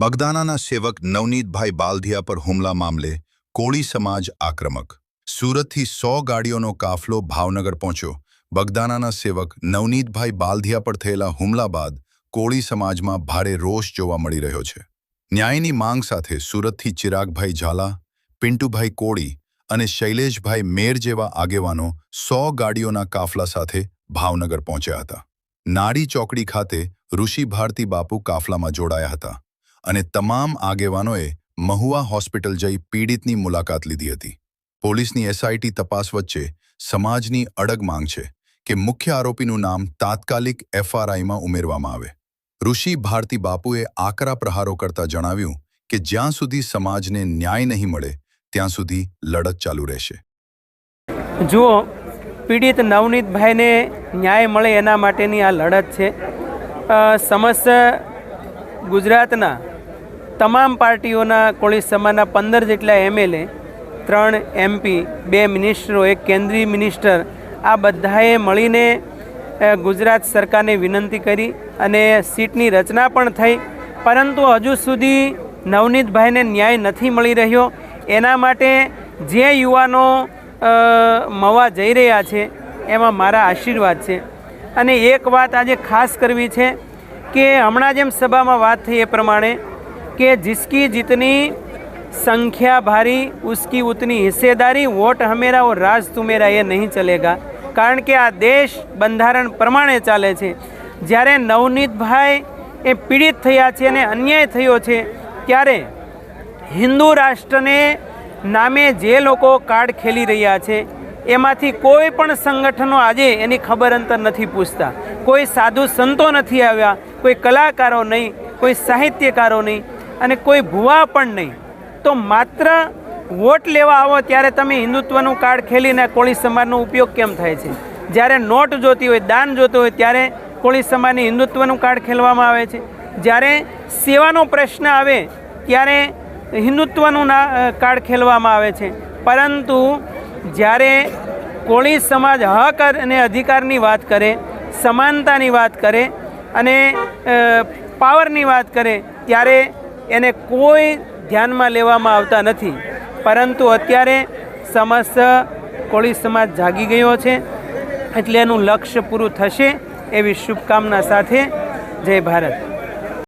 બગદાનાના સેવક નવનીતભાઈ બાલધિયા પર હુમલા મામલે કોળી સમાજ આક્રમક. સુરતથી સો ગાડીઓનો કાફલો ભાવનગર પહોંચ્યો. બગદાનાના સેવક નવનીતભાઈ બાલધિયા પર થયેલા હુમલા બાદ કોળી સમાજમાં ભારે રોષ જોવા મળી રહ્યો છે. ન્યાયની માંગ સાથે સુરતથી ચિરાગભાઈ ઝાલા, પિન્ટુભાઈ કોળી અને શૈલેષભાઈ મેર જેવા આગેવાનો સો ગાડીઓના કાફલા સાથે ભાવનગર પહોંચ્યા હતા. નાડી ચોકડી ખાતે ઋષિ ભારતી બાપુ કાફલામાં જોડાયા હતા. અને તમામ આગેવાનોએ મહુવા હોસ્પિટલ જઈ પીડિતની મુલાકાત લીધી હતી. પોલીસની એસઆઈટી તપાસ વચ્ચે સમાજની અડગ માંગ છે કે મુખ્ય આરોપીનું નામ તાત્કાલિક એફઆરઆઈમાં ઉમેરવામાં આવે. ઋષિ ભારતી બાપુએ આકરા પ્રહારો કરતા જણાવ્યું કે જ્યાં સુધી સમાજને ન્યાય નહીં મળે, ત્યાં સુધી લડત ચાલુ રહેશે. જુઓ, પીડિત નવનીતભાઈને ન્યાય મળે એના માટેની આ લડત છે. સમસ્ત ગુજરાતના તમામ પાર્ટીઓના કોળી સમાજના પંદર જેટલા એમએલએ, ત્રણ એમપી, બે મિનિસ્ટરો, એક કેન્દ્રીય મિનિસ્ટર, આ બધાએ મળીને ગુજરાત સરકારને વિનંતી કરી અને સીટની રચના પણ થઈ. પરંતુ હજુ સુધી નવનીતભાઈને ન્યાય નથી મળી રહ્યો. એના માટે જે યુવાનો મવા જઈ રહ્યા છે, એમાં મારા આશીર્વાદ છે. અને એક વાત આજે ખાસ કરવી છે કે હમણાં જેમ સભામાં વાત થઈ એ પ્રમાણે કે जिसकी જીતની संख्या भारी उसकी ઉતની હિસ્સેદારી, વોટ हमेरा और राज તુમેરા એ નહીં ચલેગા. કારણ કે આ દેશ બંધારણ પ્રમાણે ચાલે છે. જ્યારે નવનીતભાઈ એ પીડિત થયા છે અને અન્યાય થયો છે, ત્યારે હિન્દુ રાષ્ટ્રને નામે જે લોકો કાર્ડ ખેલી રહ્યા છે, એમાંથી કોઈ પણ સંગઠનો આજે એની ખબર અંતર નથી પૂછતા. કોઈ સાધુ સંતો નથી આવ્યા, કોઈ કલાકારો નહીં, કોઈ સાહિત્યકારો નહીં. અને કોઈ ભુવા પણ નહીં. તો માત્ર વોટ લેવા આવો ત્યારે તમે હિન્દુત્વનું કાર્ડ ખેલીને કોળી સમાજનો ઉપયોગ કેમ થાય છે? જ્યારે નોટ જોતી હોય, દાન જોતું હોય, ત્યારે કોળી સમાજની હિન્દુત્વનું કાર્ડ ખેલવામાં આવે છે. જ્યારે સેવાનો પ્રશ્ન આવે, ત્યારે હિન્દુત્વનું કાર્ડ ખેલવામાં આવે છે. પરંતુ જ્યારે કોળી સમાજ હક અને અધિકારની વાત કરે, સમાનતાની વાત કરે અને પાવરની વાત કરે, ત્યારે એને કોઈ ધ્યાનમાં લેવામાં આવતા નથી. પરંતુ અત્યારે સમસ્ત કોળી સમાજ જાગી ગયો છે, એટલે એનું લક્ષ્ય પૂરું થશે એવી શુભકામના સાથે જય ભારત.